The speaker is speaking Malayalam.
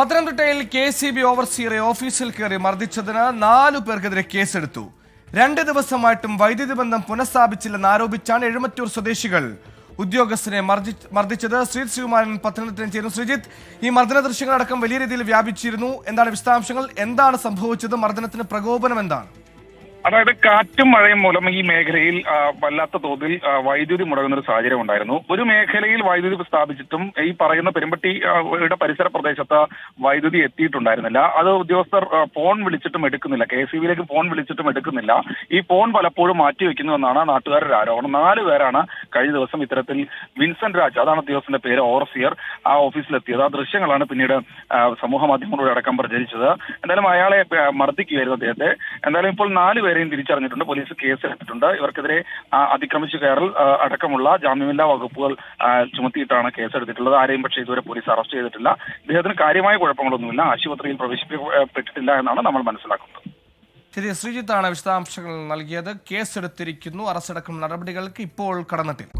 പത്തനംതിട്ടയിൽ കെ സി ബി ഓവർസിയറെ ഓഫീസിൽ കയറി മർദ്ദിച്ചതിന് നാലു പേർക്കെതിരെ കേസെടുത്തു. രണ്ട് ദിവസമായിട്ടും വൈദ്യുതി ബന്ധം പുനഃസ്ഥാപിച്ചില്ലെന്ന് ആരോപിച്ചാണ് എഴുമറ്റൂർ സ്വദേശികൾ ഉദ്യോഗസ്ഥനെ മർദ്ദി- മർദ്ദിച്ചത്. ശ്രീജിത് ശ്രീകുമാരൻ പത്തനംതിട്ടയിൽ ചേരുന്നു. ശ്രീജിത്ത് ഈ മർദ്ദന ദൃശ്യങ്ങളടക്കം വലിയ രീതിയിൽ വ്യാപിച്ചിരുന്നു. എന്താണ് വിശദാംശങ്ങൾ? എന്താണ് സംഭവിച്ചത്? മർദ്ദനത്തിന് പ്രകോപനം എന്താണ്? അതായത് കാറ്റും മഴയും മൂലം ഈ മേഖലയിൽ വല്ലാത്ത തോതിൽ വൈദ്യുതി മുടങ്ങുന്ന ഒരു സാഹചര്യം ഉണ്ടായിരുന്നു. ഒരു മേഖലയിൽ വൈദ്യുതി സ്ഥാപിച്ചിട്ടും ഈ പറയുന്ന പെരുമ്പട്ടിയുടെ യുടെ പരിസര പ്രദേശത്ത് വൈദ്യുതി എത്തിയിട്ടുണ്ടായിരുന്നില്ല. അത് ഉദ്യോഗസ്ഥർ ഫോൺ വിളിച്ചിട്ടും എടുക്കുന്നില്ല. കെ സി ബിയിലേക്ക് ഫോൺ വിളിച്ചിട്ടും എടുക്കുന്നില്ല. ഈ ഫോൺ പലപ്പോഴും മാറ്റിവെക്കുന്നു എന്നാണ് നാട്ടുകാരുടെ ആരോപണം. നാല് പേരാണ് കഴിഞ്ഞ ദിവസം ഇത്തരത്തിൽ വിൻസെന്റ് രാജ് അതാണ് ഉദ്യോഗസ്ഥന്റെ പേര് ഓവർസിയർ ആ ഓഫീസിലെത്തിയത്. ആ ദൃശ്യങ്ങളാണ് പിന്നീട് സമൂഹ മാധ്യമങ്ങളിലൂടെ അടക്കം പ്രചരിച്ചത്. എന്തായാലും അയാളെ മർദ്ദിക്കുകയായിരുന്നു അദ്ദേഹത്തെ. എന്തായാലും ഇപ്പോൾ നാല് പേരെയും തിരിച്ചറിഞ്ഞിട്ടുണ്ട്. പോലീസ് കേസ് എടുത്തിട്ടുണ്ട്. ഇവർക്കെതിരെ അതിക്രമിച്ചു കയറൽ അടക്കമുള്ള ജാമ്യമില്ലാ വകുപ്പുകൾ ചുമത്തിയിട്ടാണ് കേസെടുത്തിട്ടുള്ളത്. ആരെയും പക്ഷേ ഇതുവരെ പോലീസ് അറസ്റ്റ് ചെയ്തിട്ടില്ല. ഇദ്ദേഹത്തിന് കാര്യമായ കുഴപ്പങ്ങളൊന്നുമില്ല. ആശുപത്രിയിൽ പ്രവേശിപ്പിക്കപ്പെട്ടിട്ടില്ല എന്നാണ് നമ്മൾ മനസ്സിലാക്കുന്നത്. ശരി ശ്രീജിത്താണ് വിശദാംശങ്ങൾ നൽകിയത്. കേസെടുത്തിരിക്കുന്നു. അറസ്റ്റടക്കം നടപടികൾക്ക് ഇപ്പോൾ കടന്നിട്ടില്ല